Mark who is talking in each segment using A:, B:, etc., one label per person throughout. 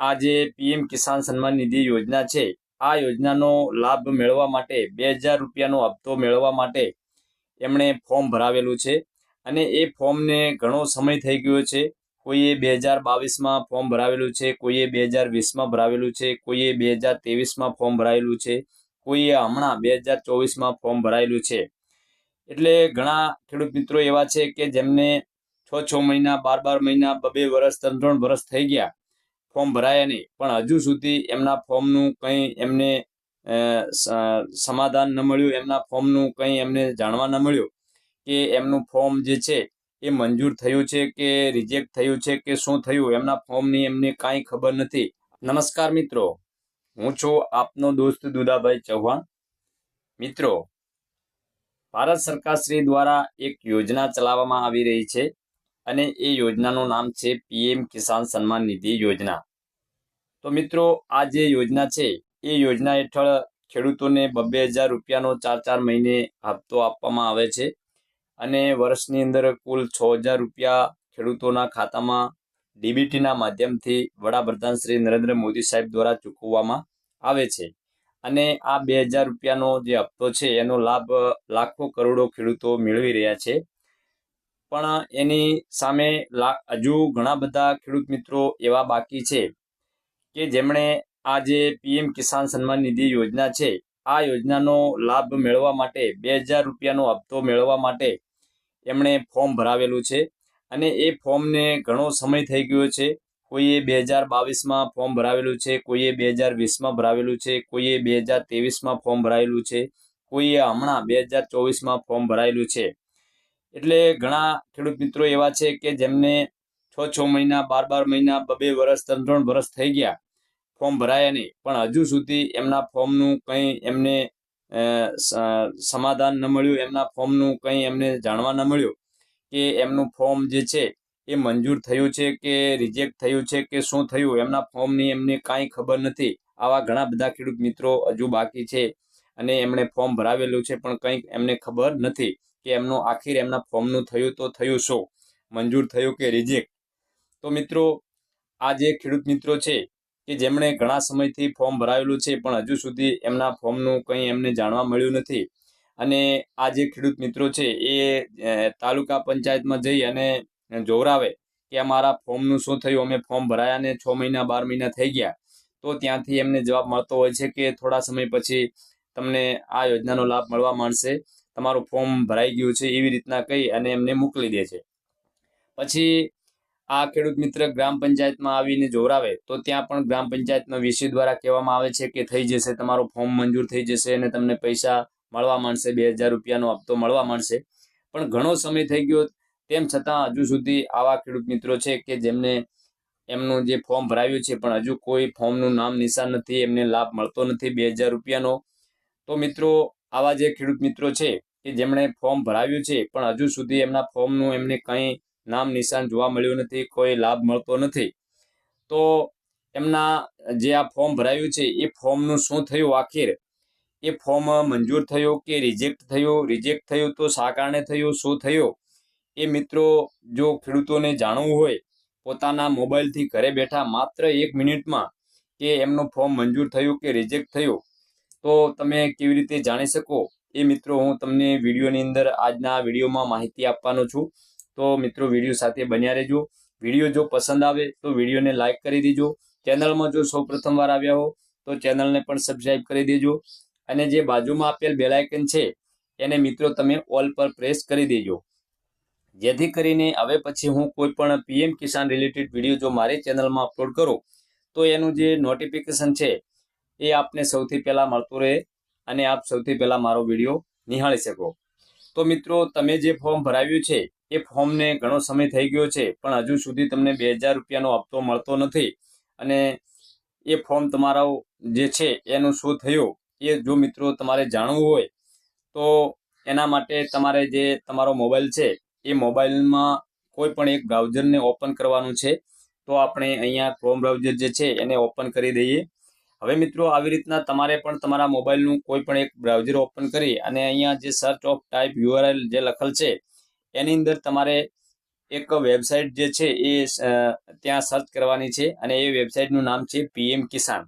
A: આ જે પીએમ કિસાન સન્માન નિધિ યોજના છે. આ યોજનાનો લાભ મેળવવા માટે બે હજાર રૂપિયાનો હપ્તો મેળવવા માટે એમણે ફોર્મ ભરાવેલું છે અને એ ફોર્મને ઘણો સમય થઈ ગયો છે. કોઈએ બે હજાર બાવીસમાં ફોર્મ ભરાવેલું છે, કોઈએ બે હજાર વીસમાં ભરાવેલું છે, કોઈએ બે હજાર ત્રેવીસમાં ફોર્મ ભરાયેલું છે, કોઈએ હમણાં બે હજાર ચોવીસમાં ફોર્મ ભરાયેલું છે. એટલે ઘણા ખેડૂત મિત્રો એવા છે કે જેમને છ છ મહિના, બાર બાર મહિના, બબે વર્ષ ત્રણ ત્રણ વર્ષ થઈ ગયા. ફોર્મ ભરાયા નહીં. પણ હજુ સુધી એમના ફોર્મનું કંઈ એમને સમાધાન ન મળ્યું, એમના ફોર્મનું કંઈ એમને જાણવા ન મળ્યું કે એમનું ફોર્મ જે છે એ મંજૂર થયું છે કે રિજેક્ટ થયું છે કે શું થયું, એમના ફોર્મની એમને કાંઈ ખબર નથી. નમસ્કાર મિત્રો, હું છું આપનો દોસ્ત દુદાભાઈ ચૌહાણ. મિત્રો, ભારત સરકાર શ્રી દ્વારા એક યોજના ચલાવવામાં આવી રહી છે અને એ યોજનાનું નામ છે પીએમ કિસાન સન્માન નિધિ યોજના. તો મિત્રો, આ જે યોજના છે, એ યોજના હેઠળ ખેડૂતોને બબ્બે હજાર રૂપિયાનો ચાર ચાર મહિને હપ્તો આપવામાં આવે છે. અને વર્ષની અંદર કુલ છ હજાર રૂપિયા ખેડૂતોના ખાતામાં ડીબીટીના માધ્યમથી વડાપ્રધાન શ્રી નરેન્દ્ર મોદી સાહેબ દ્વારા ચૂકવવામાં આવે છે. અને આ બે હજાર રૂપિયાનો જે હપ્તો છે, એનો લાભ લાખો કરોડો ખેડૂતો મેળવી રહ્યા છે. પણ એની સામે હજુ ઘણા બધા ખેડૂત મિત્રો એવા બાકી છે કે જેમણે આ જે પીએમ કિસાન સન્માન નિધિ યોજના છે, આ યોજનાનો લાભ મેળવવા માટે બે હજાર રૂપિયાનો હપ્તો મેળવવા માટે એમણે ફોર્મ ભરાવેલું છે. અને એ ફોર્મને ઘણો સમય થઈ ગયો છે. કોઈએ બે હજાર બાવીસમાં ફોર્મ ભરાવેલું છે, કોઈએ બે હજાર વીસમાં ભરાવેલું છે, કોઈએ બે હજાર ત્રેવીસમાં ફોર્મ ભરાયેલું છે, કોઈએ હમણાં બે હજાર ચોવીસમાં ફોર્મ ભરાયેલું છે. એટલે ઘણા ખેડૂત મિત્રો એવા છે કે જેમને છ છ મહિના, બાર બાર મહિના બબે વર્ષ ત્રણ ત્રણ વર્ષ થઈ ગયા ફોર્મ ભરાયા નહીં. પણ હજુ સુધી એમના ફોર્મનું કંઈ એમને સમાધાન ન મળ્યું, એમના ફોર્મનું કંઈ એમને જાણવા ન મળ્યું કે એમનું ફોર્મ જે છે એ મંજૂર થયું છે કે રિજેક્ટ થયું છે કે શું થયું, એમના ફોર્મની એમને કાંઈ ખબર નથી. આવા ઘણા બધા ખેડૂત મિત્રો હજુ બાકી છે અને એમણે ફોર્મ ભરાવેલું છે, પણ કંઈક એમને ખબર નથી કે એમનું આખીર એમના ફોર્મનું થયું તો થયું શું? મંજૂર થયું કે રિજેક્ટ? તો મિત્રો, આ જે ખેડૂત મિત્રો છે કે જેમણે ઘણા સમયથી ફોર્મ ભરાયેલું છે, પણ હજુ સુધી એમના ફોર્મનું કંઈ એમને જાણવા મળ્યું નથી. અને આ જે ખેડૂત મિત્રો છે, એ તાલુકા પંચાયતમાં જઈ અને જોવરાવે કે અમારા ફોર્મનું શું થયું? અમે ફોર્મ ભરાયા ને છ મહિના, બાર મહિના થઈ ગયા. તો ત્યાંથી એમને જવાબ મળતો હોય છે કે થોડા સમય પછી તમને આ યોજનાનો લાભ મળવા માંડશે. તમારું ફોર્મ ભરાઈ ગયું છે એવી રીતના કહી અને એમને મોકલી દે છે. પછી આ ખેડૂત મિત્ર ગ્રામ પંચાયતમાં આવીને જોરાવે તો ત્યાં પણ ગ્રામ પંચાયતના વીસી દ્વારા કહેવામાં આવે છે કે થઈ જશે, તમારું ફોર્મ મંજૂર થઈ જશે અને તમને પૈસા મળવા માંડશે, બે હજાર રૂપિયાનો હપ્તો મળવા માંડશે. પણ ઘણો સમય થઈ ગયો, તેમ છતાં હજુ સુધી આવા ખેડૂત મિત્રો છે કે જેમને એમનું જે ફોર્મ ભરાવ્યું છે, પણ હજુ કોઈ ફોર્મનું નામ નિશાન નથી, એમને લાભ મળતો નથી, બે હજાર રૂપિયાનો. તો મિત્રો, આવા જે ખેડૂત મિત્રો છે કે જેમણે ફોર્મ ભરાવ્યું છે, પણ હજુ સુધી એમના ફોર્મનું એમને કંઈ નામ નિશાન જોવા મળ્યું નથી, કોઈ લાભ મળતો નથી. તો એમના જે આ ફોર્મ ભરાયું છે, એ ફોર્મનું શું થયું આખીર? એ ફોર્મ મંજૂર થયું કે રિજેક્ટ થયું? રિજેક્ટ થયું તો શા કારણે થયું? શું થયું? એ મિત્રો જો ખેડૂતોને જાણવું હોય, પોતાના મોબાઈલથી ઘરે બેઠા માત્ર એક મિનિટમાં કે એમનું ફોર્મ મંજૂર થયું કે રિજેક્ટ થયું, તો તમે કેવી રીતે જાણી શકો? એ મિત્રો, હું તમને વિડીયોની અંદર આજના વિડીયોમાં માહિતી આપવાનો છું. તો મિત્રો, વીડિયો સાથે બન્યા રહેજો. વીડિયો જો પસંદ આવે તો વિડીયોને લાઇક કરી દેજો. ચેનલમાં જો સૌ પ્રથમવાર આવ્યા હો, તો ચેનલને પણ સબસ્ક્રાઈબ કરી દેજો. અને જે બાજુમાં આપેલ બેલાયકન છે, એને મિત્રો તમે ઓલ પર પ્રેસ કરી દેજો. જેથી કરીને હવે પછી હું કોઈ પણ પીએમ કિસાન રિલેટેડ વીડિયો જો મારી ચેનલમાં અપલોડ કરું, તો એનું જે નોટિફિકેશન છે, એ આપને સૌથી પહેલાં મળતું રહે અને આપ સૌથી પહેલાં મારો વીડિયો નિહાળી શકો. તો મિત્રો, તમે જે ફોર્મ ભરાવ્યું છે એ ફોર્મને ઘણો સમય થઈ ગયો છે, પણ હજુ સુધી તમને બે હજાર રૂપિયાનો હપ્તો મળતો નથી. અને એ ફોર્મ તમારો જે છે, એનું શું થયું, એ જો મિત્રો તમારે જાણવું હોય, તો એના માટે તમારે જે તમારો મોબાઈલ છે, એ મોબાઈલમાં કોઈ પણ એક બ્રાઉઝરને ઓપન કરવાનું છે, તો આપણે અહીંયા ક્રોમ બ્રાઉઝર જે છે, એને ઓપન કરી દઈએ. હવે મિત્રો, આવી રીતના તમારે પણ તમારા મોબાઈલનું કોઈ પણ એક બ્રાઉઝર ઓપન કરી અને અહીંયા જે સર્ચ ઓફ ટાઈપ યુઆરએલ જે લખેલ છે એની અંદર તમારે એક વેબસાઇટ જે છે એ ત્યાં સર્ચ કરવાની છે અને એ વેબસાઇટનું નામ છે પીએમ કિસાન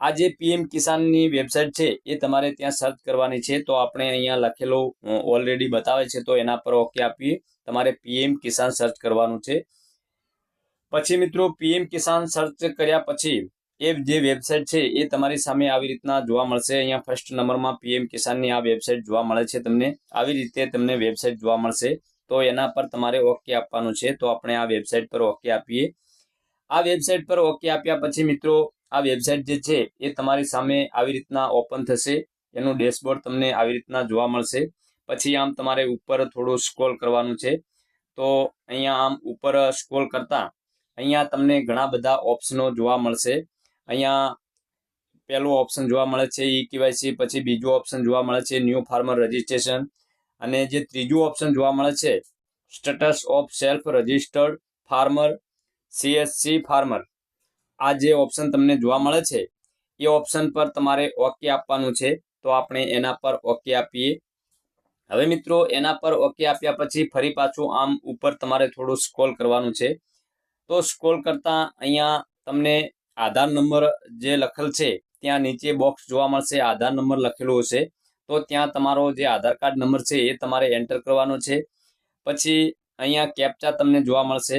A: આ જે પીએમ કિસાનની વેબસાઇટ છે એ તમારે ત્યાં સર્ચ કરવાની છે. તો આપણે અહીંયા લખેલું ઓલરેડી બતાવે છે. તો એના પર ઓકે આપીએ તમારે પીએમ કિસાન સર્ચ કરવાનું છે. પછી મિત્રો પીએમ કિસાન સર્ચ કર્યા પછી એ જે વેબસાઇટ છે, એ તમારી સામે આવી રીતના જોવા મળશે. અહીંયા ફર્સ્ટ નંબરમાં પીએમ કિસાનની આ વેબસાઇટ જોવા મળે છે તમને. આવી રીતે તમને વેબસાઇટ જોવા મળશે. તો એના પર તમારે ઓકે આપવાનું છે. તો આપણે આ વેબસાઇટ પર ઓકે આપીએ. આ વેબસાઇટ પર ઓકે આપ્યા પછી મિત્રો, આ વેબસાઇટ જે છે, એ તમારી સામે આવી રીતના ઓપન થશે. એનું ડેશબોર્ડ તમને આવી રીતના જોવા મળશે. પછી આમ તમારે ઉપર થોડું સ્ક્રોલ કરવાનું છે. તો અહીંયા આમ ઉપર સ્ક્રોલ કરતા અહીંયા તમને ઘણા બધા ઓપ્શનો જોવા મળશે. અહીંયા પહેલું ઓપ્શન જોવા મળે છે ઈ કેવાયસી, પછી બીજું ઓપ્શન જોવા મળે છે ન્યૂ ફાર્મર રજિસ્ટ્રેશન અને જે ત્રીજું ઓપ્શન જોવા મળે છે status of self registered farmer CSC farmer આ જે ઓપ્શન તમને જોવા મળે છે, એ ઓપ્શન પર તમારે ઓકે આપવાનું છે, તો આપણે એના પર ઓકે આપીએ. હવે મિત્રો, એના પર ઓકે આપ્યા પછી ફરી પાછું આમ ઉપર તમારે થોડું સ્કોલ કરવાનું છે. તો સ્ક્રોલ કરતાં અહીંયા તમને આધાર નંબર જે લખેલ છે, ત્યાં નીચે બોક્સ જોવા મળશે, આધાર નંબર લખેલો હશે. તો ત્યાં તમારો જે આધાર કાર્ડ નંબર છે, એ તમારે એન્ટર કરવાનો છે. પછી અહીંયા કેપ્ચા તમને જોવા મળશે.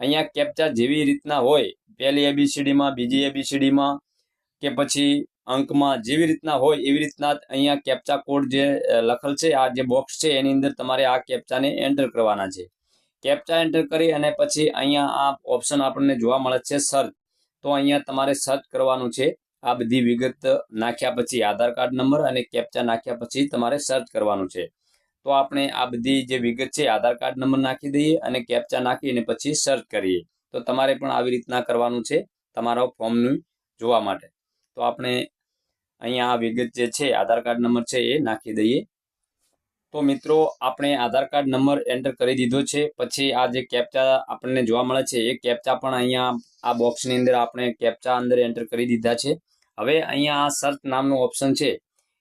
A: અહીંયા કેપ્ચા જેવી રીતના હોય, પહેલી એબીસીડીમાં બીજી એબીસીડીમાં કે પછી અંકમાં જેવી રીતના હોય, એવી રીતના અહીંયા કેપ્ચા કોડ જે લખેલ છે, આ જે બોક્સ છે, એની અંદર તમારે આ કેપ્ચાને એન્ટર કરવાના છે. કેપ્ચા એન્ટર કરી અને પછી અહીંયા આ ઓપ્શન આપણને જોવા મળે છે સર્ચ તો અહીંયા તમારે સર્ચ કરવાનું છે. આ બધી વિગત નાખ્યા પછી આધાર કાર્ડ નંબર અને કેપ્ચા નાખ્યા પછી તમારે સર્ચ કરવાનું છે. તો આપણે આ બધી જે વિગત છે, આધાર કાર્ડ નંબર નાખી દઈએ અને કેપ્ચા નાખીને પછી સર્ચ કરીએ. તો તમારે પણ આવી રીતના કરવાનું છે તમારા ફોર્મનું જોવા માટે. તો આપણે અહીંયા આ વિગત જે છે, આધાર કાર્ડ નંબર છે એ નાખી દઈએ. તો મિત્રો, આપણે આધાર કાર્ડ નંબર એન્ટર કરી દીધો છે. પછી આ જે કેપ્ચા આપણને જોવા મળે છે, એ કેપ્ચા પણ અહીંયા આ બોક્સની અંદર આપણે કેપ્ચા અંદર એન્ટર કરી દીધા છે. હવે અહીંયા આ સર્ચ નામનું ઓપ્શન છે,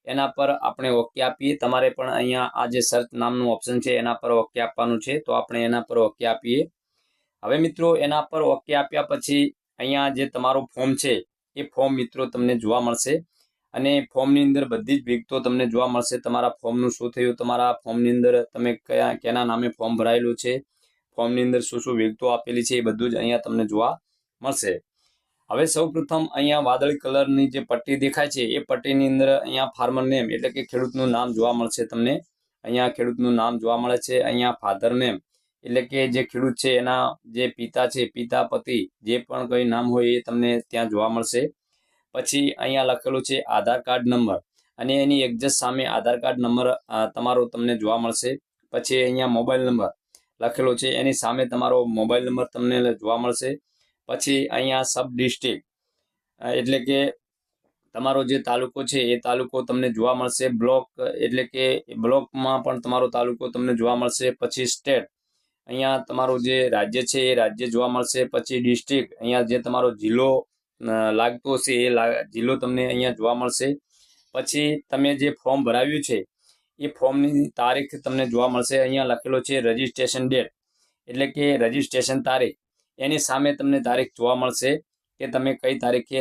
A: એના પર આપણે ઓકે આપીએ. તમારે પણ અહીંયા આ જે સર્ચ નામનું ઓપ્શન છે, એના પર ઓકે આપવાનું છે, તો આપણે એના પર ઓકે આપીએ. હવે મિત્રો, એના પર ઓકે આપ્યા પછી અહીંયા જે તમારું ફોર્મ છે, એ ફોર્મ મિત્રો તમને જોવા મળશે. અને ફોર્મની અંદર બધી જ વિગતો તમને જોવા મળશે. તમારા ફોર્મનું શું થયું? તમારા ફોર્મની અંદર તમે કયા, કેના નામે ફોર્મ ભરાયેલું છે? ફોર્મની અંદર શું શું વિગતો આપેલી છે એ બધું જ અહીંયા તમને જોવા મળશે. હવે સૌ પ્રથમ અહીંયા વાદળી કલરની જે પટ્ટી દેખાય છે, એ પટ્ટીની અંદર અહીંયા ફાર્મર નેમ એટલે કે ખેડૂતનું નામ જોવા મળશે તમને. અહીંયા ખેડૂતનું નામ જોવા મળે છે, અહીંયા ફાધર નેમ એટલે કે જે ખેડૂત છે એના જે પિતા છે પિતા પતિ જે પણ કંઈ નામ હોય એ તમને ત્યાં જોવા મળશે. પછી અહીંયા લખેલું છે આધાર કાર્ડ નંબર. અને એની એક્ઝેક્ટ સામે આધાર કાર્ડ નંબર તમારો તમને જોવા મળશે. પછી અહીંયા મોબાઈલ નંબર લખેલો છે. એની સામે તમારો મોબાઈલ નંબર તમને જોવા મળશે. પછી અહીંયા સબ ડિસ્ટ્રિક્ટ એટલે કે તમારો જે તાલુકો છે એ તાલુકો તમને જોવા મળશે. બ્લોક, એટલે કે બ્લોકમાં પણ તમારો તાલુકો તમને જોવા મળશે. પછી સ્ટેટ, અહીંયા તમારું જે રાજ્ય છે એ રાજ્ય જોવા મળશે. પછી ડિસ્ટ્રિક્ટ, અહીંયા જે તમારો જિલ્લો લાગતો હશે એ જિલ્લો તમને અહીંયા જોવા મળશે. પછી તમે જે ફોર્મ ભરાવ્યું છે, એ ફોર્મની તારીખ તમને જોવા મળશે. અહીંયા લખેલો છે રજિસ્ટ્રેશન ડેટ. એટલે કે રજિસ્ટ્રેશન તારીખ. એની સામે તમને તારીખ જોવા મળશે કે તમે કઈ તારીખે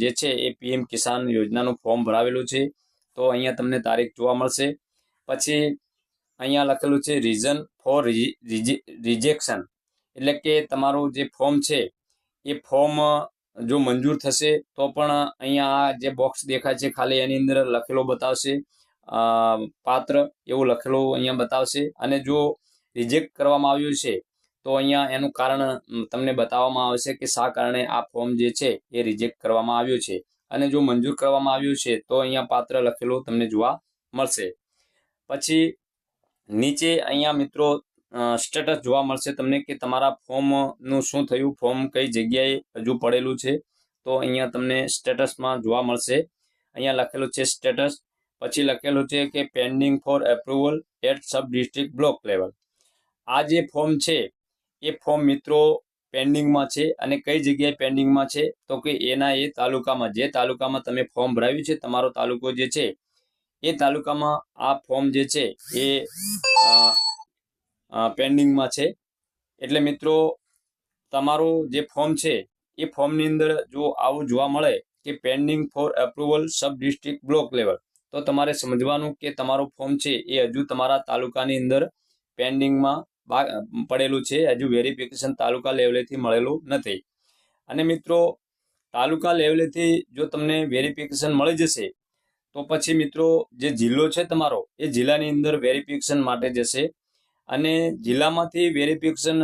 A: જે છે એ પીએમ કિસાન યોજનાનું ફોર્મ ભરાવેલું છે. તો અહીંયા તમને તારીખ જોવા મળશે. પછી અહીંયા લખેલું છે રીઝન ફોર રિજેક્શન એટલે કે તમારું જે ફોર્મ છે, એ ફોર્મ જો મંજૂર થશે, તો પણ અહીંયા આ જે બોક્સ દેખાય છે, ખાલી એની અંદર લખેલો બતાવશે. પાત્ર એવું લખેલું અહીંયા બતાવશે. અને જો રિજેક્ટ કરવામાં આવ્યું છે, તો અહીંયા એનું કારણ તમને બતાવવામાં આવશે કે શા કારણે આ ફોર્મ જે છે, એ રિજેક્ટ કરવામાં આવ્યું છે. અને જો મંજૂર કરવામાં આવ્યું છે, તો અહીંયા પાત્ર લખેલું તમને જોવા મળશે. પછી નીચે અહીંયા મિત્રો સ્ટેટસ જોવા મળશે તમને કે તમારા ફોર્મનું શું થયું? ફોર્મ કઈ જગ્યાએ હજુ પડેલું છે? તો અહીંયા તમને સ્ટેટસમાં જોવા મળશે. અહીંયા લખેલું છે સ્ટેટસ પછી લખેલું છે કે pending for approval at sub district block level આ જે ફોર્મ છે, એ ફોર્મ મિત્રો પેન્ડિંગમાં છે અને કઈ જગ્યાએ પેન્ડિંગમાં છે? તો કે એના એ તાલુકામાં. જે તાલુકામાં તમે ફોર્મ ભરાવ્યું છે, તમારો તાલુકો જે છે, એ તાલુકામાં આ ફોર્મ જે છે, એ પેન્ડિંગમાં છે. એટલે મિત્રો, તમારું જે ફોર્મ છે, એ ફોર્મની અંદર જો આવું જોવા મળે કે pending for approval sub district block level તો તમારે સમજવાનું કે તમારું ફોર્મ છે, એ હજુ તમારા તાલુકાની અંદર પેન્ડિંગમાં પડેલું છે. હજુ વેરિફિકેશન તાલુકા લેવલેથી મળેલું નથી. અને મિત્રો, તાલુકા લેવલેથી જો તમને વેરિફિકેશન મળી જશે, તો પછી મિત્રો, જે જિલ્લો છે તમારો, એ જિલ્લાની અંદર વેરિફિકેશન માટે જશે. અને જિલ્લામાંથી વેરિફિકેશન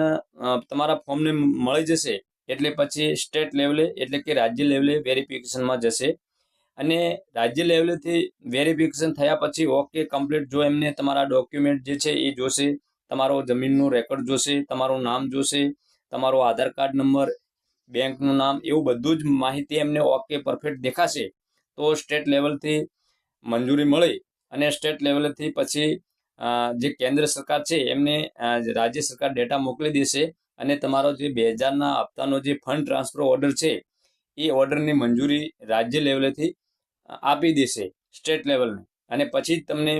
A: તમારા ફોર્મને મળી જશે એટલે પછી સ્ટેટ લેવલે એટલે કે રાજ્ય લેવલે વેરિફિકેશનમાં જશે. અને રાજ્ય લેવલેથી વેરિફિકેશન થયા પછી ઓકે કમ્પ્લીટ જો એમને તમારા ડોક્યુમેન્ટ જે છે એ જોશે, તમારો જમીનનું રેકોર્ડ જોશે, તમારું નામ જોશે, તમારો આધાર કાર્ડ નંબર, બેંકનું નામ એવું બધું જ માહિતી એમને ઓકે પરફેક્ટ દેખાશે તો સ્ટેટ લેવલથી મંજૂરી મળી અને સ્ટેટ લેવલથી પછી જે કેન્દ્ર સરકાર છે, એમને રાજ્ય સરકાર ડેટા મોકલી દેશે અને તમારો જે બે હજારના હપ્તાનો જે ફંડ ટ્રાન્સફર ઓર્ડર છે, એ ઓર્ડરની મંજૂરી રાજ્ય લેવલેથી આપી દેશે સ્ટેટ લેવલને અને પછી જ તમને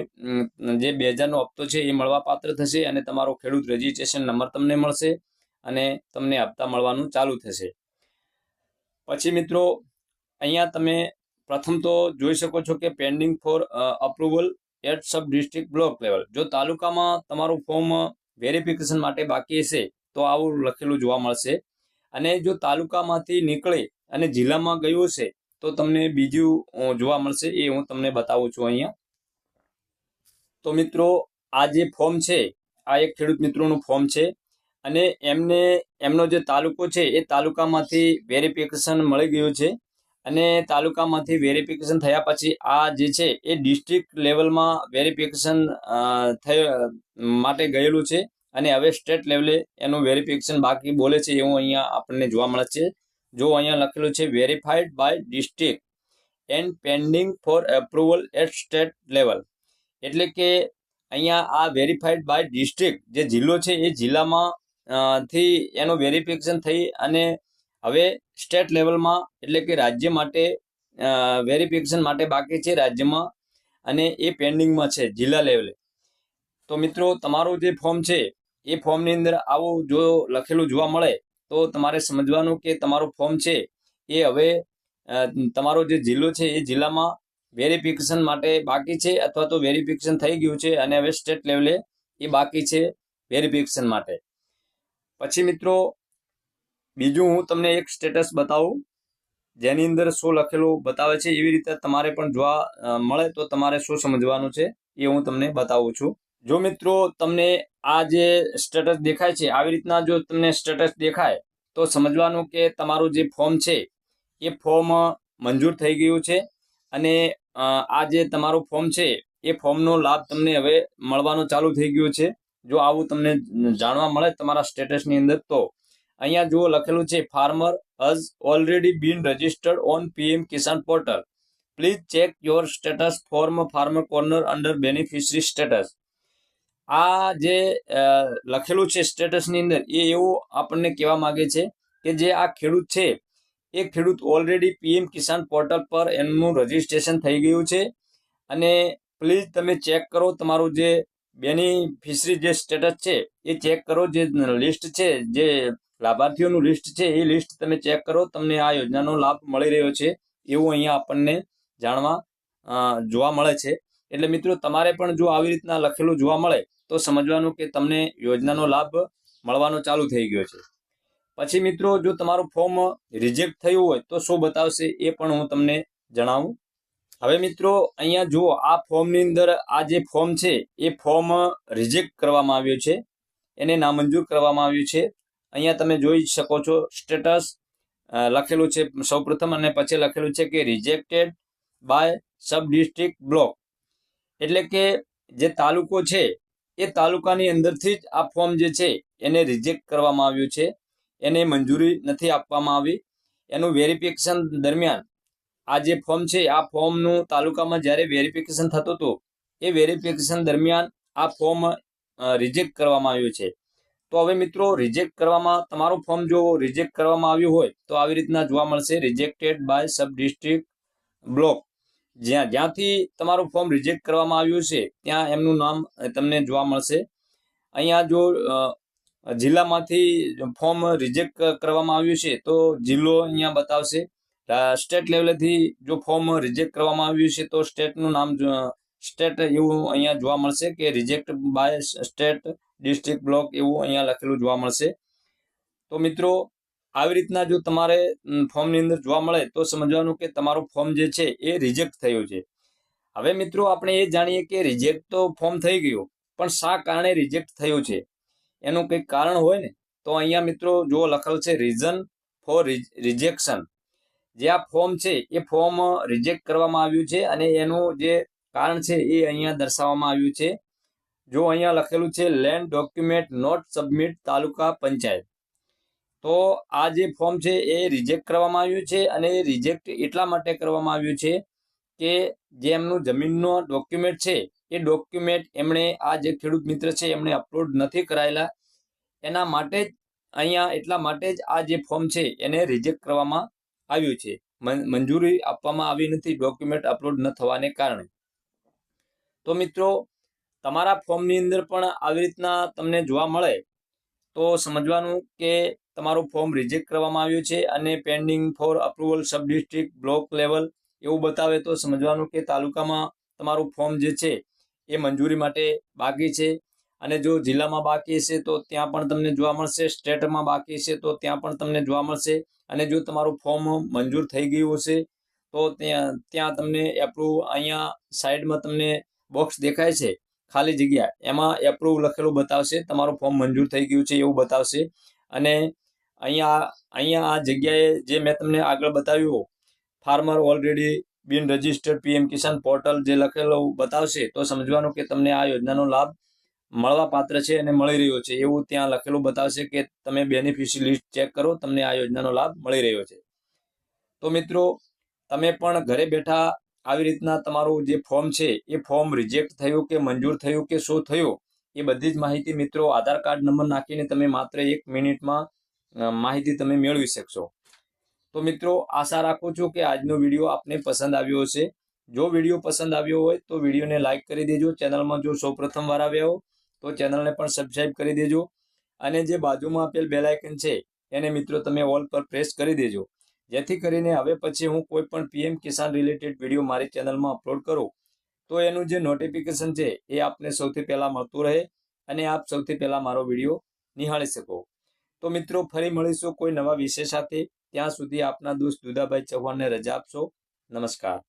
A: જે બે હજારનો હપ્તો છે, એ મળવા પાત્ર થશે અને તમારો ખેડૂત રજીસ્ટ્રેશન નંબર તમને મળશે અને તમને હપ્તા મળવાનું ચાલુ થશે. પછી મિત્રો, અહીંયા તમે પ્રથમ તો જોઈ શકો છો કે pending for approval at sub district block level જો તાલુકામાં તમારું ફોર્મ વેરિફિકેશન માટે બાકી હશે, તો આવું લખેલું જોવા મળશે. અને જો તાલુકામાંથી નીકળે અને જિલ્લામાં ગયું હશે, તો તમને બીજું જોવા મળશે. એ હું તમને બતાવું છું અહીંયા. તો મિત્રો, આ જે ફોર્મ છે, આ એક ખેડૂત મિત્રોનું ફોર્મ છે. અને એમને, એમનો જે તાલુકો છે, એ તાલુકામાંથી વેરિફિકેશન મળી ગયું છે. અને તાલુકામાંથી વેરિફિકેશન થયા પછી આ જે છે એ ડિસ્ટ્રિક્ટ લેવલમાં વેરિફિકેશન થયો, માટે ગયેલું છે. અને હવે સ્ટેટ લેવલે એનું વેરિફિકેશન બાકી બોલે છે એવું અહીંયા આપણને જોવા મળે છે. જો અહીંયા લખેલું છે verified by district and pending for approval at state level એટલે કે અહીંયા આ વેરીફાઈડ બાય ડિસ્ટ્રિક્ટ જે જિલ્લો છે એ જિલ્લામાં થી એનું વેરિફિકેશન થઈ અને હવે સ્ટેટ લેવલમાં એટલે કે રાજ્ય માટે વેરિફિકેશન માટે બાકી છે રાજ્યમાં અને એ પેન્ડિંગમાં છે જિલ્લા લેવલે. તો મિત્રો, તમારું જે ફોર્મ છે, એ ફોર્મની અંદર આવું જો લખેલું જોવા મળે, તો તમારે સમજવાનું કે તમારું ફોર્મ છે, એ હવે તમારો જે જિલ્લો છે એ જિલ્લામાં વેરિફિકેશન માટે બાકી છે અથવા તો વેરિફિકેશન થઈ ગયું છે અને હવે સ્ટેટ લેવલે એ બાકી છે વેરિફિકેશન માટે. પછી મિત્રો બીજું હું તમને એક સ્ટેટસ બતાવું. જેની અંદર શું લખેલું બતાવે છે એવી રીતે તમારે પણ જોવા મળે તો તમારે શું સમજવાનું છે એ હું તમને બતાવું છું. જો મિત્રો તમને આ જે સ્ટેટસ દેખાય છે, આવી રીતના જો તમને સ્ટેટસ દેખાય, તો સમજવાનું કે તમારું જે ફોર્મ છે, એ ફોર્મ મંજૂર થઈ ગયું છે અને આ જે તમારું ફોર્મ છે, એ ફોર્મનો લાભ તમને હવે મળવાનો ચાલુ થઈ ગયો છે. જો આવું તમને જાણવા મળે તમારા સ્ટેટસની અંદર તો અહીંયા જુઓ લખેલું છે farmer has already been registered on PM Kisan portal please check your status from farmer corner under beneficiary status આ જે લખેલું છે સ્ટેટસની અંદર, એ એવું આપણને કહેવા માગે છે કે જે આ ખેડૂત છે, એ ખેડૂત ઓલરેડી પીએમ કિસાન પોર્ટલ પર એમનું રજીસ્ટ્રેશન થઈ ગયું છે. અને પ્લીઝ તમે ચેક કરો તમારું જે બેનિફિશરી જે સ્ટેટસ છે, એ ચેક કરો, જે લિસ્ટ છે, જે લાભાર્થીઓનું લિસ્ટ છે, એ લિસ્ટ તમે ચેક કરો, તમને આ યોજનાનો લાભ મળી રહ્યો છે, એવું અહીંયા આપણને જાણવા જોવા મળે છે. એટલે મિત્રો, તમારે પણ જો આવી રીતના લખેલું જોવા મળે, તો સમજવાનું કે તમને યોજનાનો લાભ મળવાનો ચાલુ થઈ ગયો છે. પછી મિત્રો, જો તમારું ફોર્મ રિજેક્ટ થયું હોય, તો શું બતાવશે એ પણ હું તમને જણાવું. હવે મિત્રો, અહીંયા જુઓ, આ ફોર્મની અંદર આ જે ફોર્મ છે, એ ફોર્મ રિજેક્ટ કરવામાં આવ્યું છે. એને નામંજૂર કરવામાં આવ્યું છે. અહીંયા તમે જોઈ શકો છો સ્ટેટસ લખેલું છે સૌપ્રથમ અને પછી લખેલું છે કે rejected by sub district block એટલે કે જે તાલુકો છે, એ તાલુકાની અંદરથી જ આ ફોર્મ જે છે, એને રિજેક્ટ કરવામાં આવ્યું છે. એને મંજૂરી નથી આપવામાં આવી. એનું વેરિફિકેશન દરમિયાન આ જે ફોર્મ છે, આ ફોર્મનું તાલુકામાં જ્યારે વેરિફિકેશન થતું હતું, એ વેરિફિકેશન દરમિયાન આ ફોર્મ રિજેક્ટ કરવામાં આવ્યું છે. તો હવે મિત્રો રિજેક્ટ કરવામાં, તમારું ફોર્મ જો રિજેક્ટ કરવામાં આવ્યું હોય, તો આવી રીતના જોવા મળશે. Rejected by sub district block જ્યાં, જ્યાંથી તમારું ફોર્મ રિજેક્ટ કરવામાં આવ્યું છે, ત્યાં એમનું નામ તમને જોવા મળશે. અહીંયા જો જિલ્લામાંથી ફોર્મ રિજેક્ટ કરવામાં આવ્યું છે, તો જિલ્લો અહીંયા બતાવશે. સ્ટેટ લેવલેથી જો ફોર્મ રિજેક્ટ કરવામાં આવ્યું છે, તો સ્ટેટનું નામ સ્ટેટ એવું અહીંયા જોવા મળશે કે reject by state district block એવું અહીંયા લખેલું જોવા મળશે. તો મિત્રો, આવી રીતના જો તમારે ફોર્મની અંદર જોવા મળે તો સમજવાનું કે તમારું ફોર્મ જે છે એ રિજેક્ટ થયું છે. હવે મિત્રો, આપણે એ જાણીએ કે રિજેક્ટ તો ફોર્મ થઈ ગયું, પણ શા કારણે રિજેક્ટ થયું છે? એનું કંઈક કારણ હોય ને, તો અહીંયા મિત્રો જો લખેલ છે રીઝન ફોર રિજેક્શન જે આ ફોર્મ છે, એ ફોર્મ રિજેક્ટ કરવામાં આવ્યું છે અને એનું જે કારણ છે એ અહીંયા દર્શાવવામાં આવ્યું છે. જો અહીંયા લખેલું છે land document not submit taluka panchayat. તો આ જે ફોર્મ છે એ રિજેક્ટ કરવામાં આવ્યું છે અને એ રિજેક્ટ એટલા માટે કરવામાં આવ્યું છે કે જે એમનું જમીનનો ડોક્યુમેન્ટ છે, એ ડોક્યુમેન્ટ એમણે આ જે ખેડૂત મિત્ર છે એમણે અપલોડ નથી કરાયેલા. એના માટે જ અહીંયા એટલા માટે જ આ જે ફોર્મ છે એને રિજેક્ટ કરવામાં આવ્યું છે. મંજૂરી આપવામાં આવી નથી ડોક્યુમેન્ટ અપલોડ ન થવાને કારણે. તો મિત્રો, તમારા ફોર્મની અંદર પણ આવી રીતના તમને જોવા મળે તો સમજવાનું કે તમારું ફોર્મ રિજેક્ટ કરવામાં આવ્યું છે અને pending for approval sub district block level એવું બતાવે તો સમજવાનું કે તાલુકામાં તમારું ફોર્મ જે છે એ મંજૂરી માટે બાકી છે. અને જો જિલ્લામાં બાકી છે તો ત્યાં પણ તમને જોવા મળશે, સ્ટેટમાં બાકી છે તો ત્યાં પણ તમને જોવા મળશે. અને જો તમારું ફોર્મ મંજૂર થઈ ગયું હશે તો ત્યાં ત્યાં તમને એપ્રુવ અહીંયા સાઈડમાં તમને બોક્સ દેખાય છે ખાલી જગ્યા. એમાં એપ્રુવ લખેલું બતાવશે. તમારું ફોર્મ મંજૂર થઈ ગયું છે એવું બતાવશે. અને અહીંયા અહીંયા આ જગ્યાએ જે મેં તમને આગળ બતાવ્યું farmer already been registered PM Kisan portal જે લખેલું બતાવશે, તો સમજવાનું કે તમને આ યોજનાનો લાભ મળવા પાત્ર છે અને મળી રહ્યો છે. એવું ત્યાં લખેલું બતાવશે કે તમે બેનિફિશરી લિસ્ટ ચેક કરો, તમને આ યોજનાનો લાભ મળી રહ્યો છે. તો મિત્રો, તમે પણ ઘરે બેઠા આવી રીતના તમારું જે ફોર્મ છે, એ ફોર્મ રિજેક્ટ થયું કે મંજૂર થયું કે શું થયું, એ બધી જ માહિતી મિત્રો આધાર કાર્ડ નંબર નાખીને તમે માત્ર એક મિનિટમાં માહિતી તમે મેળવી શકશો. તો મિત્રો, આશા રાખું છું કે આજનો વીડિયો આપને પસંદ આવ્યો હશે. જો વીડિયો પસંદ આવ્યો હોય તો વિડીયોને લાઇક કરી દેજો. ચેનલમાં જો સૌ પ્રથમ વાર આવ્યા હો, તો ચેનલને પણ સબસ્ક્રાઇબ કરી દેજો. અને જે બાજુમાં આપેલ બેલાયકન છે, એને મિત્રો તમે ઓલ પર પ્રેસ કરી દેજો. જેથી કરીને હવે પછી હું કોઈ પણ પીએમ કિસાન રિલેટેડ વીડિયો મારી ચેનલમાં અપલોડ કરું, તો એનું જે નોટિફિકેશન છે એ આપને સૌથી પહેલાં મળતું રહે અને આપ સૌથી પહેલાં મારો વીડિયો નિહાળી શકો. તો મિત્રો, ફરી મળીશું કોઈ નવા વિષય સાથે. ત્યાં સુધી આપના દોસ્ત દુદાભાઈ ચૌહાણને રજા આપશો. નમસ્કાર.